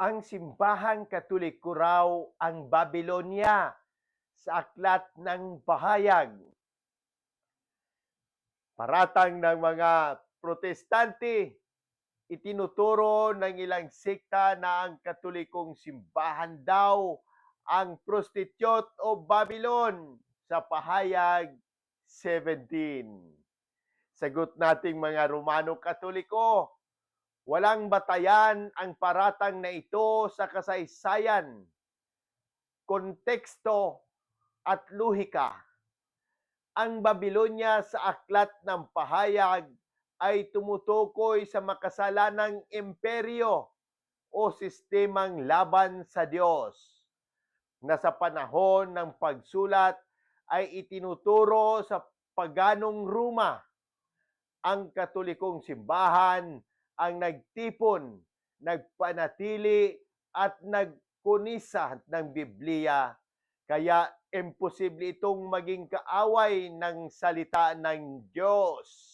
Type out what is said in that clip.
ang simbahang katoliko raw ang Babylonia sa aklat ng pahayag. Paratang ng mga protestante, itinuturo ng ilang sekta na ang katolikong simbahan daw ang prostitute o Babylon sa pahayag 17. Sagot nating mga Romano Katoliko, walang batayan ang paratang na ito sa kasaysayan, konteksto at luhika. Ang Babylonia sa aklat ng pahayag ay tumutukoy sa makasalanang imperyo o sistemang laban sa Diyos na sa panahon ng pagsulat ay itinuturo sa paganong Roma. Ang katolikong simbahan ang nagtipon, nagpanatili at nagkunisa ng Biblia. Kaya imposible itong maging kaaway ng salita ng Diyos.